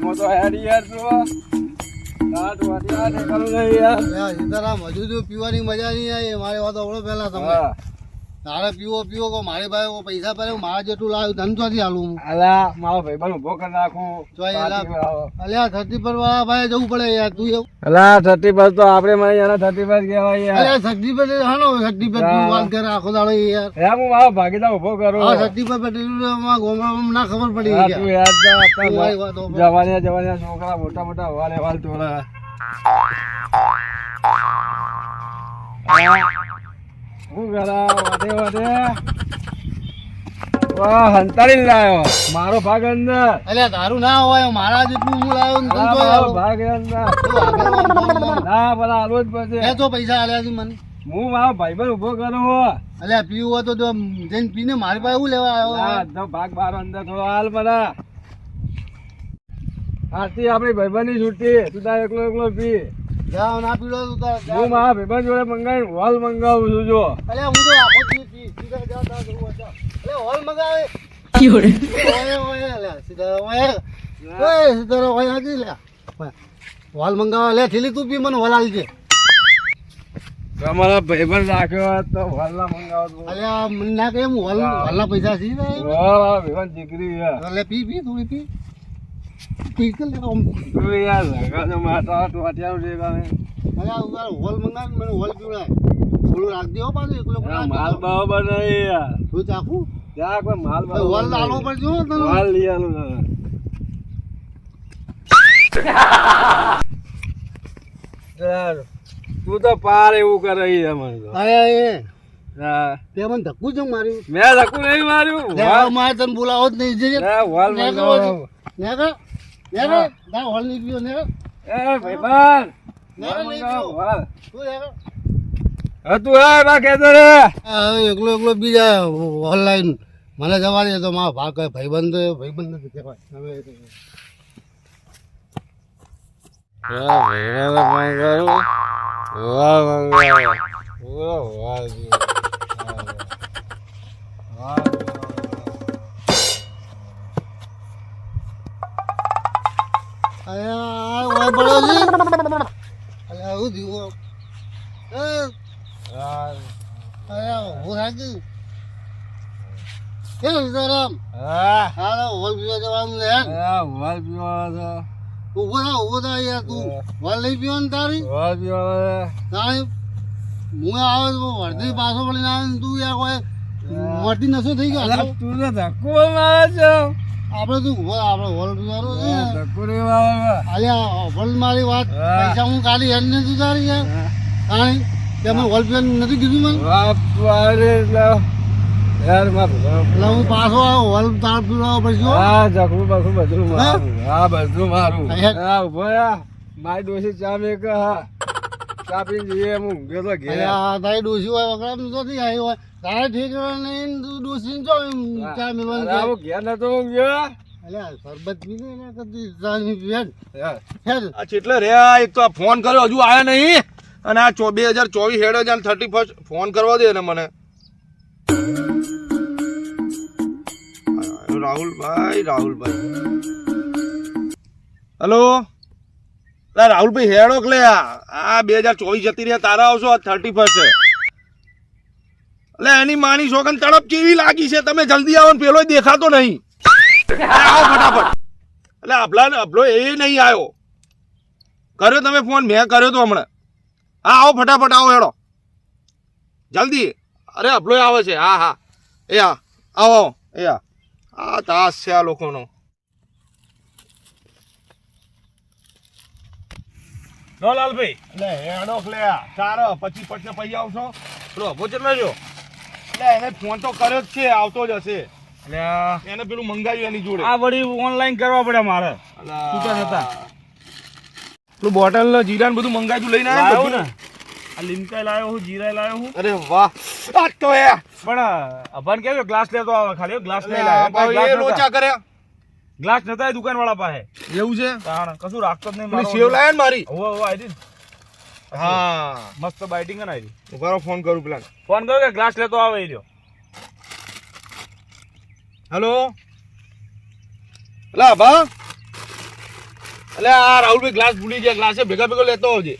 આમાં તો યાર પીવાની મજા નહીં આવી. મારે વાત અવળો પહેલા તમે. તારે પીવો પીવો કો મારી ભાઈ પૈસા ભરે મારા જેટલું લાવ્યું ધન નથી હાલું હું. મારો મારો ભાઈબંધ ઊભો કરી નાખું. અલ્યા ધરતી પર વાળા ભાઈ જવું પડે યાર તું એવું. અલ્યા થર્ટી પર તો આપણે મને એના થર્ટી પર કહેવાય યાર. અલ્યા સગડી પર હાનો સગડી પર તું વાત કરે આખો દાડો યાર. યાર હે મારો ભાગીદાર ઊભો કરું. હા સગડી પર અમારા ગામડામાં ના ખબર પડી યાર. તું યાર. જવાનિયા જવાનિયા છોકરા મોટા મોટા વાલે વાલ ટોળા હું વાહ હંતાડી લાયો. મારો ભાગ અંદર. અલ્યા તારું ના હોય મારા જેટલું હું લાવ્યો ને તો ભાગ અંદર. વાંધો આલો જ પછી એ તો પૈસા આલ્યા છે મને. હું મારો ભાઈબંધ ઊભો કરું અલ્યા પીવું હોય તો જઈને પીને મારી પાસે એવું લેવા આવ્યો આવ્યો તો ભાગ બાર અંદર થોડો હાલ બધા આરતી આપણી ભાઈબંધની છૂટી. તું તાર એકલો એકલો પી. જાઓ ના પીડો તું તાર હું મારા ભાઈબંધ જોડે મંગાવી હોલ મંગાવું છું જો. અલ્યા હું તો આખો દી પી સીધા જા તાર જવું હોય જા. અલ્યા હોલ મગાવે. ઓય ઓય અલે સીધા ઓય ઓય સીધા ઓય હાજી લે. હોલ મંગાવે લે થેલી તું પી મને હોલ આલજે. તમારા ભાઈબંધ રાખ્યો હોત તો હોલના મંગાવો તો. અલ્યા મને ના હું હોલ હોલના પૈસા સી હોલ મારા ભાઈબંધ દીકરી અલે પી પી થોડી પી. પી કર ઓમ આમ. યાર લગાડો માતા તો આટ્યા છે કાલે. અરે તારે હોલ મંગાવ મને હોલ પીવડાય. થોડું રાખજે હો પાછું એકલો માલ બાવ બનાય યાર. તું ચાખું? ત્યાં કોઈ માલ હોલ લાલો નહીં. તને. માલ લઈ આલું યાર, તું તો પાર એવું કરે છે મને તો. અરે. તે મને ધક્કું જ માર્યું. મેં ધક્કું નહીં માર્યું. મારે તને બોલાવો જ નહીં. જજે નેકળ. ના, હોલ નહીં પીવો, નેકળ. એ ભાઈબંધ, નેકળ હોલ નહીં હોલ. તું નેકળ. હવે હે બા કહેતો રે હવે એકલો એકલો બીજા ઓનલાઈન મને જવા દે તો મારા ભાગ ભાઈબંધ ભાઈબંધ નથી કહેવાય હવે એ તો- અરે પડ્યો છે અરે આવું એ અરે હું થાકી એ સીતારામ. હા. હોલ પીવા જવાનું હા, હોલ પીવાનો છે. ઊભો થા ઊભો થા યાર તું. હોલ નહીં પીવાની તારી? હોલ પીવાનો તારી હું આવે તો વર્ધી પાછો પડીને આવે તું યાર કોઈ નશો થઈ ગયો તું તો ધક્કો મારે છે. આપણે શું થા, આપણે હોલ છે. મારે અલ્યા હોલ મારી વાત પૈસા હું કાલી હેડ નથી તારી યાર કાંઈ? તે મને હોલ પીવાનું નથી કીધું મને? યાર એટલે હું પાછો આવ્યો હોલ તાર પીવડાવવો પછી હા. જખું બખું બધું મારું. હા બધું મારું. હા ઊભો મારી ડોસી ચા મેં હા. ચા પીને જઈએ હું. ઊંઘ્યો તો ઘેર. અલ્યા તારી ડોસી હોય વગડા તો નહીં આવી હોય. તારે ઠીક નહીં ડોસી જો ચા અરે આવું ઘેર નતો ઊંઘ્યો ફોન કર્યો હજુ આયા નહીં. અને આ બે હજાર ચોવીસ હેડે હજાર થર્ટી ફર્સ્ટ ફોન કરવા દે ને મને. રાહુલભાઈ રાહુલભાઈ. હેલો? રાહુલભાઈ હેડો લે આ. આ બે હજાર ચોવીસ જતી રહ્યા તારા આવશો, આ થર્ટી ફર્સ્ટ એટલે એની માની શોગન તડપ કેવી લાગી છે? તમે જલ્દી આવો ને પેલો દેખાતો નહીં. આવો ફટાફટ. એટલે અભલા ને એ નહીં આવ્યો. કર્યો તમે ફોન? મેં કર્યો તો હમણાં. હા, આવો ફટાફટ, આવો હેડો. જલ્દી. અરે અભલો આવે છે. હા હા. એ આવો આવો. એ હા. આ તાસ છે આ લોકોનો. નો લાલભાઈ. એટલે હેડો લે તારો પછી પછી પછી આવશો. પેલો અભો છો એટલે એને ફોન તો કર્યો જ છે આવતો જ હશે. એને પેલું મંગાવ્યું એની જોડે. આ વળી ઓનલાઈન કરવા પડે મારે. છૂટા નતા પેલું બોટલ જીરા બધું મંગાવ્યું લઈને આવ્યો ને આ લીમકાઈ લાવ્યો હું જીરા લાવ્યો હું. અરે વાહ. આ તો એ. પણ અભન કેવું ગ્લાસ લેતો આવે ખાલી ગ્લાસ લઈ લાવ્યો લોચા કર્યા. ગ્લાસ નતા દુકાન વાળા પાસે. એવું છે? તાણ કશું રાખતો જ નહીં મારો. સેવ લાયા ને મારી? હોવે, હોવે, આઈ દીન હા. મસ્ત બાઇટિંગ ને આઈ કરો ફોન કરું પેલા. ફોન કરો કે ગ્લાસ લેતો આવે રહ્યો. હેલો? લા બા એટલે આ રાહુલભાઈ ગ્લાસ ભૂલી ગયા ગ્લાસે ભેગા ભેગો લેતો આવજે.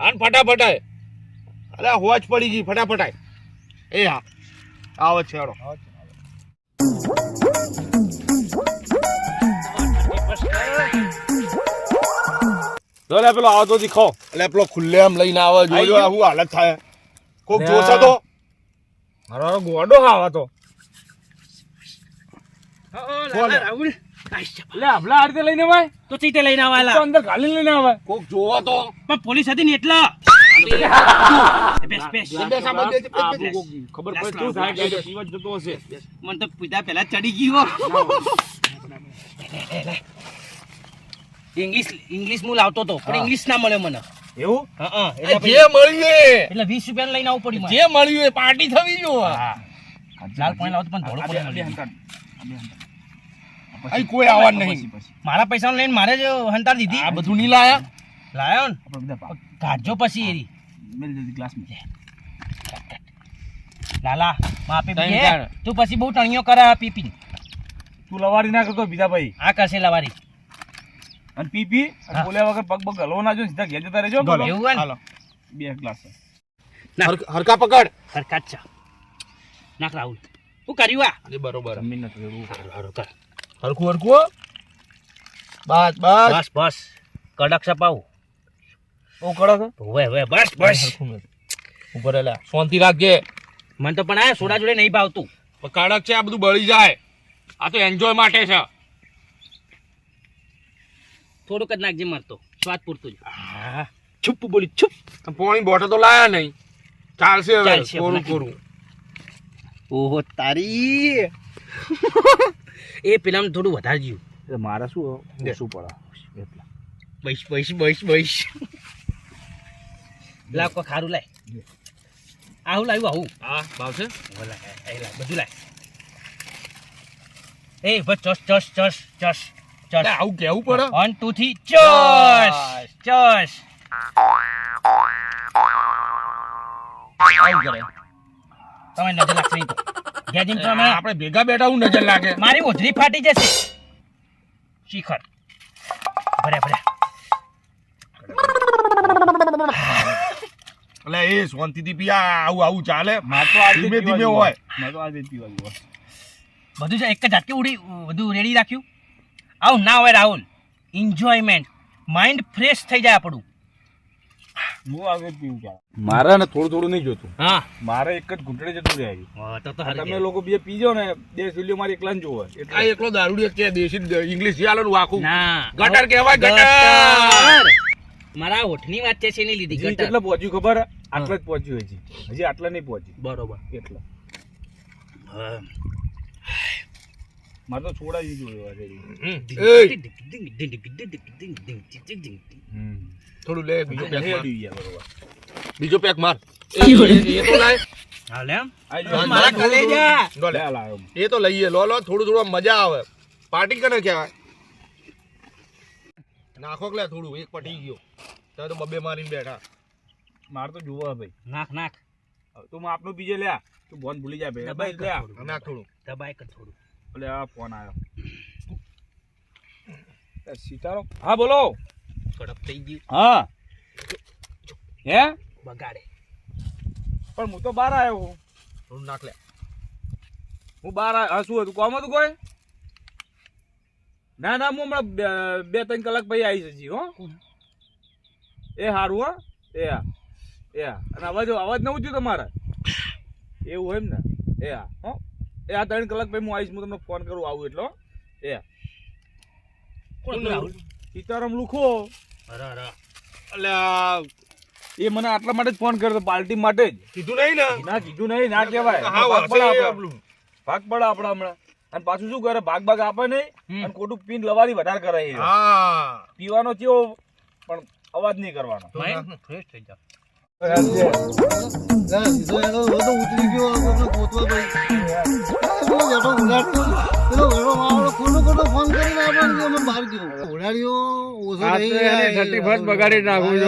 આન ફટાફટાય. અલે હોજ પડી ગઈ ફટાફટાય. એ હા. આવો છે હેડો તો લે પેલો આવતો દીખો એટલે પેલો ખુલ્લે આમ લઈને આવે જોજો આ શું હાલત થાય કોક જોશે તો મારો ગોડો તો તો આવે કોક જોવો તો પોલીસ હતી ને એટલા બેસ બેસ બેસ આ બધે, બેસ, બેસ. ખબર પડે શું થાય જતો હશે મને તો પહેલા ચડી ગયો ઇંગ્લિશ ઇંગ્લિશ હું લાવતો હતો પણ ઇંગ્લિશ ના મળે મને. એવું? હા જે મળ્યું એટલે વીસ રૂપિયા લઈને આવવું પડ્યું જે મળ્યું એ પાર્ટી થવી જો લાલ પોઈન્ટ લાવતો પણ ધોળું પોઈન્ટ અહીં કોઈ આવવાનું નહીં. મારા પૈસા લઈને મારે જ હંતાર દીધી. આ બધું નહીં લાયા? લાયો ને? કાઢજો પછી એરી. લાલા માપી ત્રણ બે. ચાર. તું પછી બહુ ટણીઓ કરે પી પી તું લવારી ના કરતો બીજા ભાઈ આ કરશે લવારી. અને પી પી બોલ્યા વગર પગ પગ હલવો ના જો સીધા ઘેર જતા રહેજો એવું હાલો. બે ગ્લાસ હરકા પકડ. હરકા છે. નાખ રાહુલ. શું કર્યું આ? અરે બરોબર. જમીન નથી એવું હારું કર. હરકું હરખું બસ બસ. બસ બસ. કડક સપાવું. ઓ કડક હવે હવે બસ બસ. ઉપર એલા શાંતિ રાખજે. મને તો પણ આ સોડા જોડે નહીં ભાવતું. પણ કડક છે આ બધું બળી જાય. આ તો એન્જોય માટે છે. થોડુંક જ નાખજે મરતો સ્વાદ પૂરતું જ. છુપ બોલી છુપ. પોણી બોટલ તો લાયા નહીં. ચાલશે હવે કોરું કોરું. ઓહો તારી. એ પેલામાં થોડું વધારે ગયું એટલે મારે શું શું પડે એટલે. બસ બસ બૈસ બૈસ. લાવ કોઈ ખારું લાય. આવું લાવ્યું આવું. હા ભાવશે? એ લાય, બધું લાય. એ બસ ચસ ચસ ચસ ચસ. ચસ આવું કેવું પડે. વન ટુ થ્રી ચસ ચસ આવું કરે. તમે નજર લાગશે નહીં તો. ગયા તમે આપણે ભેગા બેઠા હું નજર લાગે. મારી ઓજરી ફાટી જશે. શિખર. ભરે ભરે. એટલે એ શાંતિથી પીયા આવું આવું ચાલે. મારે તો આજે ધીમે ધીમે હોય. મારે તો આજે પીવા હોય. બધું છે એક જ ઝાટકે ઉડી બધું રેડી રાખ્યું. આવું ના હોય રાહુલ. એન્જોયમેન્ટ માઇન્ડ ફ્રેશ થઈ જાય આપણું. હું આજે પીવું ચાલે મારે ને થોડું થોડું નહીં જોતું. હા. મારે એક જ ઘૂંટડે જતું રહે તો તમે લોકો બે પીજો ને દેશ વીડિયો મારી એકલા જોવે. આ એટલે એકલો દારૂડી છે દેશી ઇંગ્લિશ જે વાકું આખું. ના. ગટર કહેવાય, ગટર. મારા હોઠની વાત છે એની લીધી? ગટર. એટલે પહોંચ્યું ખબર? આટલા જ પહોંચ્યું હજી. હજી આટલા નહીં પહોંચ્યું. બરોબર. એટલે. હા. મારે તો છોડાવી જોયું આજે. હમ. હમ. થોડું લે બીજો પેક માર. બીજો પેક માર એ તો લાય. એ લઈએ લો લો થોડું થોડું મજા આવે પાર્ટી કરે કહેવાય નાખો કે લે થોડું એક પટી ગયો ત્યાં તો બબે મારીને બેઠા મારે તો જુઓ હે ભાઈ નાખ નાખ હવે તું આપનો બીજે લ્યા તું બોન ભૂલી જા ભાઈ નાખ થોડું દબાય કર થોડું એટલે આ ફોન આવ્યો સીતારો હા બોલો. કડક થઈ ગયું. હા. હે? બગાડે. પણ હું તો બહાર આવ્યો હું. થોડું નાખ લે. હું બહાર આવ્યો હા શું હતું? કોમ હતું કોઈ? ના ના હું હમણાં બે- ત્રણ કલાક પછી આવી જજી હો. એ સારું હો. એ હા એ હા અને અવાજ અવાજ નવું થયું તમારે? એવું હોય એમ ને? એ હા હો. એ આ ત્રણ કલાક પછી હું આવીશ હું તમને ફોન કરું આવું એટલો એ. સીતારામ લુખો. અરે અરે. એટલે એ મને આટલા માટે જ ફોન કર્યો પાર્ટી માટે જ. કીધું નહીં ને. ના કીધું નહીં ના કહેવાય. ભાગ પડે હશે આપણે. આપણું. ભાગ પડે આપણે હમણાં. અને પાછું શું કરે? ભાગ ભાગ આપે નહીં અને ખોટું પીન લવારી વધારે કરે પીવાનો થયો પણ અવાજ નહીં કરવાનો. ફ્રેશ થઈ જાવ ના, સીધો એનો બધો ઉતરી ગયો આપણે ગોતવા ભાઈ પેલો બેઠો ઉલાડ્યો પેલો વેડો મારો ખોટો ખોટો ફોન કરીને આપણને કે અમે બહાર ગયો ઉલાડ્યો ઓછો આ તો. નહીં એને આ- 31st બગાડી નાખું છે,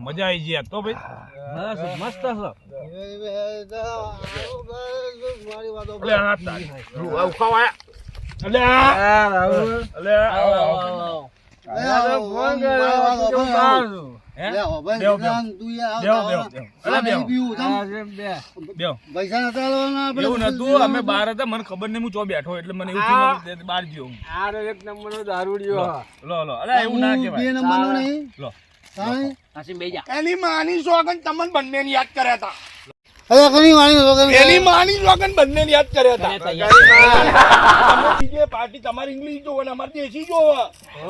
મજા આવી ગઈ તો ભાઈ મસ્ત છે અમે બહાર હતા મને ખબર નહીં હું ચો બેઠો એટલે મને એવું થયું કે બહાર ગયો હું. લો લો અલે એવું ના બે કહેવાય નહીં. લો. જા. એની માની સોગન તમને બંને યાદ કર્યા હતા. વાણી એની માની બંનેને યાદ કર્યા હતા. બીજે પાર્ટી તમારી ઇંગ્લિશ જોવો ને અમારી દેશી જોવો.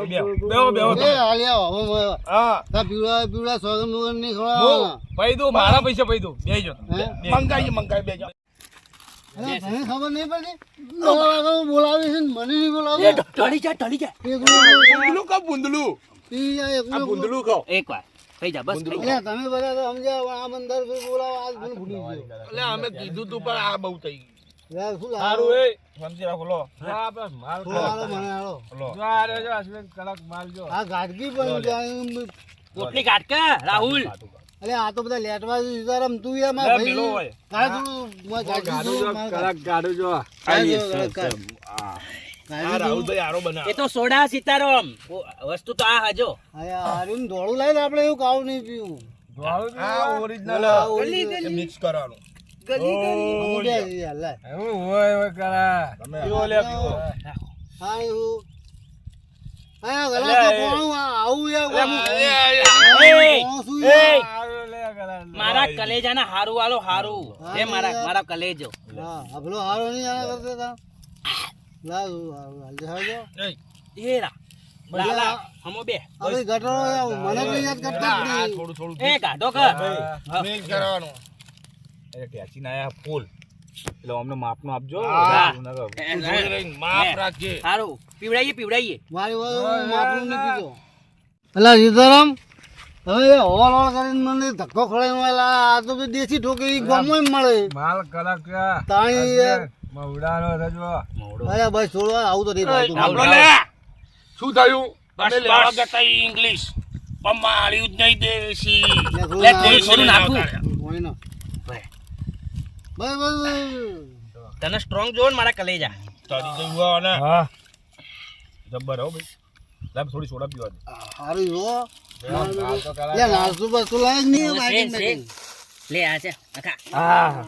બેહો બેહો બેહો એ તમે. હવે હવે. હા. તા પીવડા પીવડા સોગન ખવડાવવાના. પૈ મારા પૈસા પૈ દો. બેજો. મંગાઈ મંગાઈ બેજો તને ખબર નહીં પડતી? બોલાવે છે મને નહીં બોલાવે ઢળી જા ઢળી જા. બુંદલું કા બુંદલું પી જાય આ એકલું બુંદલું ખાઓ એક વાર. થઈ જા બસ એટલે તમે બધા તો સમજ્યા આ મંદર પર બોલાવો આજ મને ભૂલી ગયો. એટલે અમે કીધું તું પણ આ બહુ થઈ ગયું. સારું એ. સમજી રાખો લો. થોડો હાલો મને હાલો. લો. આ ગાડકી પણ ત્યાં પોટલી કાઢ રાહુલ. અરે આ તો બધા લેટવા સીતારામ તું યાર મારા ભાઈ આ. આ. રાહુલભાઈ આરો બના એ તો સોડા સીતારામ. ઓ, વસ્તુ તો આ હજો. અરે હારું ધોળું લઈને આપણે એવું કાવું નહીં પીવું. આ ઓરિજિનલ મિક્સ કરવાનું. અમુક યાર, યાર, લે. પીવો લે, પીવો. હા, એવું. હા, ગલા તો એ. આવું એ? મારા કલેજાના હારું વાલો હારું. હા, એ મારા મારા કલેજો. હા, આ હારો નહીં આ કરતા જ નહીં. થોડું થોડું એ કાઢો કર. મિક્સ કરવાનું. એ ટેચી ના આયા ફૂલ. એટલે અમને આપજો. માપ રાખજે. હારું. પીવડાઈએ પીવડાઈએ. માપનું નહીં પીતો. અલા, સીતારામ, હવે હોલ હોલ કરીને મને ધક્કો ખવડાવીને આલા, આ તો દેશી ઠોકરી ગામમાં મળે. તાણી અરે ભાઈ આવું તો નહીં ભાવતું. શું થયું? તમે લેવા ગતા ઇંગ્લિશ. પણ માર્યું જ નહીં દેશી. લે, થોડું થોડું થોડું નાખું. ભાઈ. બસ, બસ, બસ. તને સ્ટ્રોંગ જોવો ને મારા કલેજા. તરી જવું ને. હા. જબ્બર હો ભાઈ. લાવ થોડી સોડા પીવા દે હારું જો. નાસ્તો નહીં. લે આ છે આખા હા.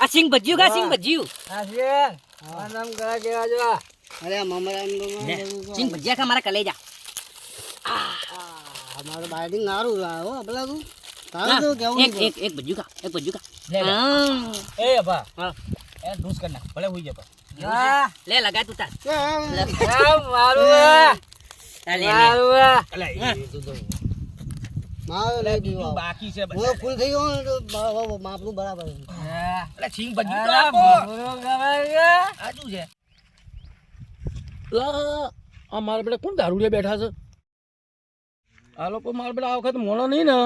આ સિંગ ભજીયું કા સિંગ ભજીયું? અરે આ મમરાનું તો લે, બધું તો- સિંગ ભજીયા ખા મારા કલેજા? આ મારું બાઇટિંગ નારું છે, હો, પેલા તું. તારું તો કેવું એક એક એક ભજ્યું ખા એક ભજ્યું કા. લે. એ બા હા. એ ડૂસ કરના ભલે હોઈ જાય એવું લે. લગા તું તાર. મારું આ લે, લે. અલે. એ તો તો મારે નહીં પીવા. બાકી છે હું ફૂલ થઈ ગયો ને તો બા- બા- માપનું બરાબર છે. સિંગ ભજી તો આપો. આ છે. આ મારા બેટા કોણ દારૂડિયા બેઠા છે? આ લોકો મારા બેટા આ વખત મોણો નહીં ને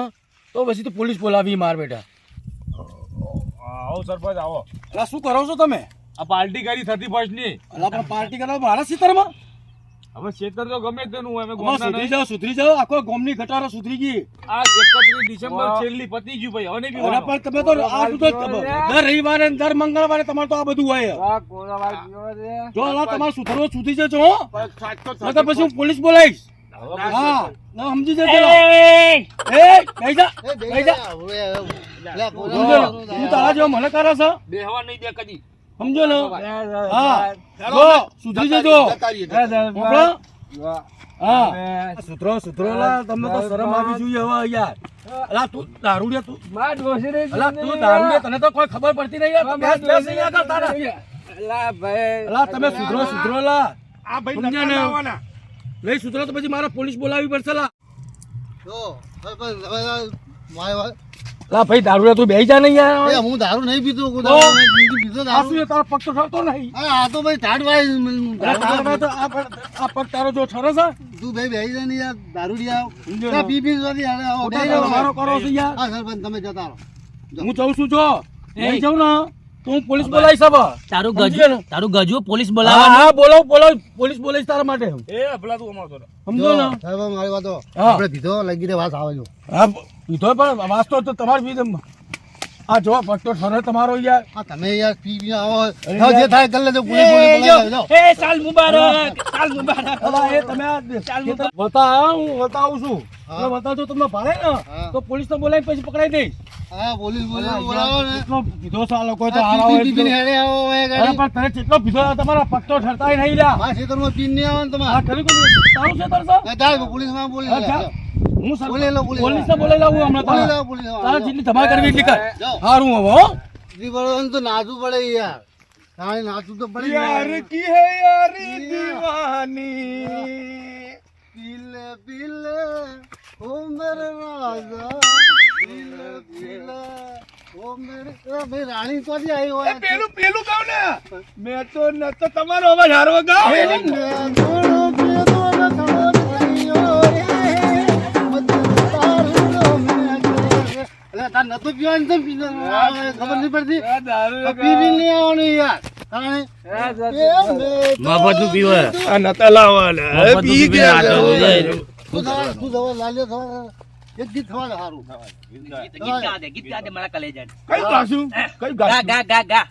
તો પછી તો પોલીસ બોલાવી માર બેટા. આવો સરપંચ આવો. એટલે શું કરો છો તમે? આ પાર્ટી કરી થતી ફર્સ્ટની પણ પાર્ટી કરવા મારા સિત્તરમાં હવે ક્ષેત્ર તો ગમે તેનું હોય અમે ગોમના સુધરી જાવ સુધરી જાવ આખો ગોમની ગટારો સુધરી ગઈ. આ એકત્રીસ ડિસેમ્બર છેલ્લી પતી ગયું ભાઈ હવે નહીં પીવાનું. પણ તમે તો આ શું તો દર રવિવારે દર મંગળવારે તમારે તો આ બધું હોય. જો આ તમારે સુધરવો સુધરી જજો હો. તો પછી હું પોલીસ બોલાવીશ. હા ના સમજી જજો. એ બેહી જા એ બે બેહી જા. તું તારા જેવો મને કરે છે? બેહવા નહીં દે કદી. સમજો ને? હા જો. સુધરી જજો? હા સુધરો સુધરો તમને તો શરમ આવી જોઈએ હવે યાર. અલા તું દારૂડિયા તું અલા તું દારૂડિયા તને તો કોઈ ખબર પડતી નહીં યાર. બેસ બેસ અહીંયા આગળ તારા. અલા તમે સુધરો સુધરો લા. આ ભાઈ સમજ્યા લાવવાના. નહીં સુધરો તો પછી મારે પોલીસ બોલાવી પડશે લા. જો, લા ભાઈ દારૂડિયા તું બેહી જા નહીં યાર હું દારૂ નહીં પીતો. દારૂ? તારો પગ તો ઠરતો નહીં. આ તો ભાઈ ઠાઠ ભાઈ, અલા તારા તો આ પગ- તારો જો ઠરે છે? તું ભાઈ બેહી જા ને યાર, દારૂડિયા. સમજો પી પી સુધી હાલે, આવો, ખોટા બેહી જાઓ. વ્યવહારો કરો છો યાર. હા, સરપંચ, તમે જતા રહો. હું જઉં છું જો. નહીં. જાઉં ને તું પોલીસ બોલાવીશ હવે. તારું ગજુ તારું ગજુ પોલીસ હા હા બોલો બોલો પોલીસ બોલાવીશ તારા માટે. એ અભલા તું અમારો તો સમજો ને? સાહેબ મારી વાતો. આપણે કીધો લગીને વાત આવે છો હા પીધો પણ વાસ્તો તો તમારી બી આ જો પટ્ટો ઠરે તમારો યાર. આ તમે યાર પી પી આવો. હા, જે થાય કરી લેજો પોલીસ પોલીસ બોલાવી લેજો એ સાલ મુબારક સાલ મુબારક. અલા, એ તમે આ ખેતર વતા આ હું બતાવું છું. હા. એટલે વતાવજો તમને ભાડે ને? તો પોલીસ તો બોલાવી પછી પકડાઈ દઈશ. હા પોલીસ પોલીસ બોલાવો ને. કેટલો પીધો આ લોકો તો હારા પી હોય પી પીને હેડે આવો હોય અરે ગાડી. પણ તને કેટલો પીધો તમારા પટ્ટો ઠરતાય નહીં લ્યા. મારા ખેતરમાં પીન નહીં આવે ને આ તમારે ખરી કોઈ તારું છે? તારું છે? ના, પોલીસમાં બોલી હા, જા. હું સર- બોલી લો, બોલી લો. પોલીસને બોલાવી લાવું હમણાં બોલી તારા. પોલીસ જેટલી ધમાલ કરવી એટલી કર. હારું હવે હો. તો નાચવું પડે યાર. તારે નાચવું તો પડે યાર. કી હે યાર દીવાની? પીલે પીલે ઓ મેરે રાજા. પીલે પીલે રાણી તો આવી હોય. પેલું પેલું ગાવ ને. મેં તો ન તો તમારો અવાજ હારો ગાવ. અલા, તાર નતું પીવાનું તો. ખબર નહીં પડતી આ પી પી નહીં આવવાનું યાર તાણે મફતનું પીવે. આ નતા મફતનું પી પીવે, ગયા. તું થવા તું થવા લાલ્યો થવા એક ગીત થવા દે સારું ગીત ગા દે ગીત ગા દે મારા કલેજાને. કઈ ગાશું કઈ ગા ગા ગા ગા ગા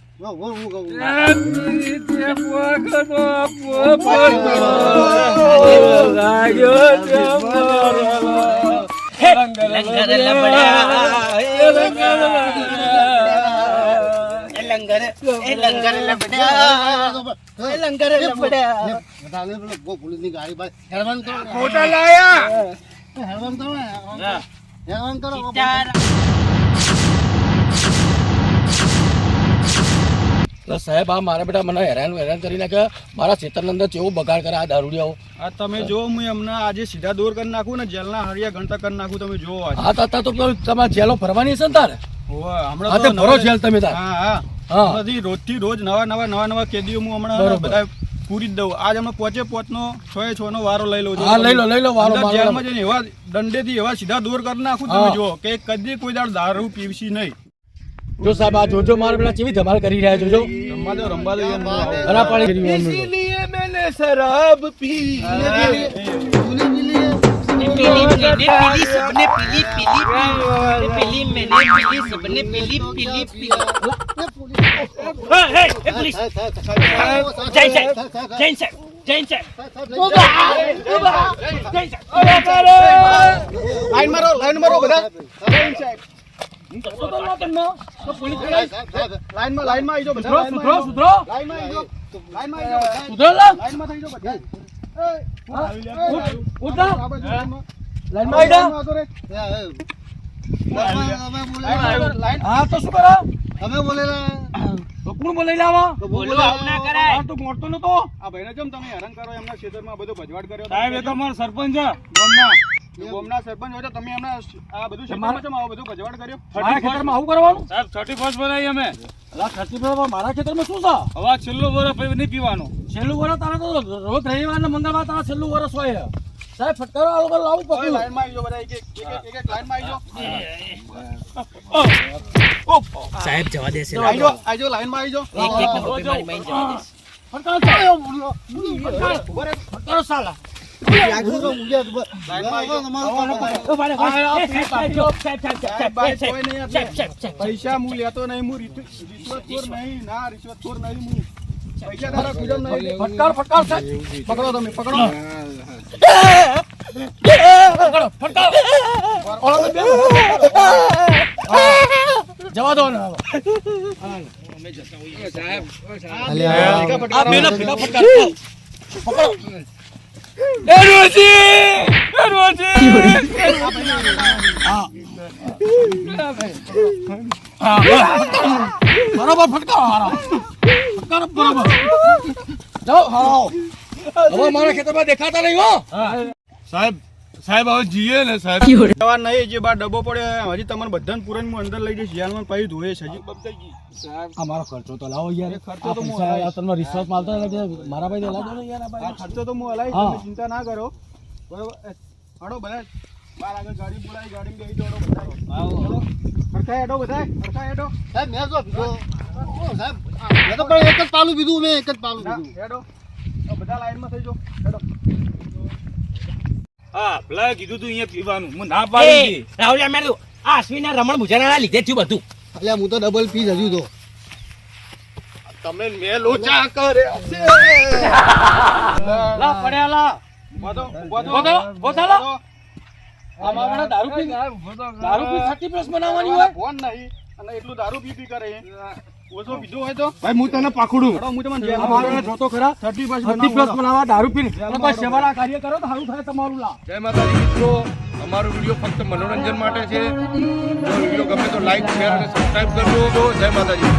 ગાડી હેડવાન લાયા! હેડવાન કરો એટલે સાહેબ આ મારા બેટા મને હેરાન હેરાન કરી નાખે મારા ખેતરની અંદર કેવો બગાડ કરે આ દારૂડિયાઓ. આ તમે જો હું એમને આજે સીધા દૂર કરી નાખું ને જેલના હરિયા ઘંટા કરી નાખું તમે જોવો આજે. હા તાતા તો તમારે જેલો ફરવાની છે ને તારે? હમણાં તો ભરો જેલ તમે તાર. હા હા. હા. રોજથી રોજ નવા નવા નવા નવા કેદીઓ હું હમણાં બધા પૂરી જ દઉં. આજ હમણાં પોચે પોચનો છ છ નો વારો લઈ લઉં. હા લઈ લો લઈ લો વારો જેલમાં જઈને એવા દંડેથી એવા સીધા દૂર કરી નાખું તમે જો કે કદી કોઈ દાડ દારૂ પીવશી નહીં. જો સાહેબ આ જોજો મારે પેલા ચીવી ધમાલ કરી રહ્યા જોજો રમવા દો રમવા દો અરા લાઈન મારો લાઈન મારો બધા. જૈન સાહેબ. હા. કોણ બોલાઈ લાવો બોલો આવું કરાય આ તો મોટો નતો આ ભાઈને જેમ તમે હેરાન કરો એમના ક્ષેત્રમાં બધો ભજવાડ કર્યો સાહેબ, એ તો અમારો સરપંચ છે ગામના સરપંચ હોય તો તમે એમના આ બધું ક્ષેત્રમાં આવો બધું ભજવાડ કર્યો. મારા ખેતરમાં આવું કરવાનું? સાહેબ થર્ટી ફર્સ્ટ બનાવી અમે. અલા ખર્ચી પર મારા ખેતરમાં શું છે? હવે છેલ્લો વર્ષ નહીં પીવાનું. છેલ્લું વર્ષ તારા તો રોજ રવિવાર ને મંગળવાર તારા છેલ્લું વર્ષ હોય. સાહેબ ફટકારો આ લોકો લાવું પકડું લાઈનમાં આવી જાઓ બધા એક એક એક એક એક એક આવી જાઓ. સાહેબ જવા દેશે આવી જાઓ આવી જાઓ લાઈનમાં એક એક નંબર મારી જવા દેશે ફટકારો ચાલો. ફટકારો ફટકારો સાલા. પૈસા હું લેતો નહીં હું રિશ્વતખોર નહીં ના રિશ્વતખોર નહીં હું પૈસા તારા કુજમ નહીં ફટકારો. ફટકારો પકડો તમે પકડો ફટકારો. ફટકારો. જવા દો ને ફટકારો પકડો બરાબર ફટકારો હારો. ફટકારો બરાબર. જાઓ હારો. હવે મારા ખેતરમાં દેખાતા નહીં હો. સાહેબ સાહેબ હવે જીએ ને સાહેબ. જવા નહીં જે બાર ડબ્બો પડ્યો હજી તમને બધાને પૂરણ હું અંદર લઈ જઈશ. જેલમાં પછી ધોએ છે હજી. આ મારો ખર્ચો તો લાવો યાર. ખર્ચો તો હું તમને રિશ્વત માલતો નથી મારા ભાઈ લાવો ને યાર ખર્ચો તો હું હલાવીશ તમે ચિંતા ના કરો. બરાબર? હડો બધા. બાર આગળ ગાડી બોલાવી ગાડી બેસી દોડો બધા. ચલો હરખા હેડો બધા? હરખા હેડો સાહેબ મેં ઓ, સાહેબ મેં તો પણ એક જ પાલું પીધું મેં એક જ પાલું પીધું હેડો તો બધા લાઈનમાં થઈ જાઓ. હેડો હા પેલા કીધું તું અહીંયા પીવાનું. હું ના પાડી રાહુલ મેં આ અશ્વિનના રમણ મુજાના લીધે થયું બધું. અલ્યા હું તો ડબલ પીસ હજુ તો. તમે મેલો ચા કરે લા પડ્યા. દારૂ પી દારૂ પી થર્ટી પ્લસ બનાવવાની હોય. ફોન નહીં. અને એટલું દારૂ પી પી કરે. ઓછો પીધો હોય તો. ભાઈ હું તને પકડું હું તમને આ જોતો ખરા. થર્ટી બસ થર્ટી પ્લસ બનાવવા દારૂ પી કોઈ સેવાના કાર્ય કરો તો સારું થાય તમારું લા. જય માતાજી મિત્રો. અમારો વીડિયો ફક્ત મનોરંજન માટે છે. જો વીડિયો ગમે તો લાઈક શેર અને સબસ્ક્રાઇબ કરજો. જય માતાજી.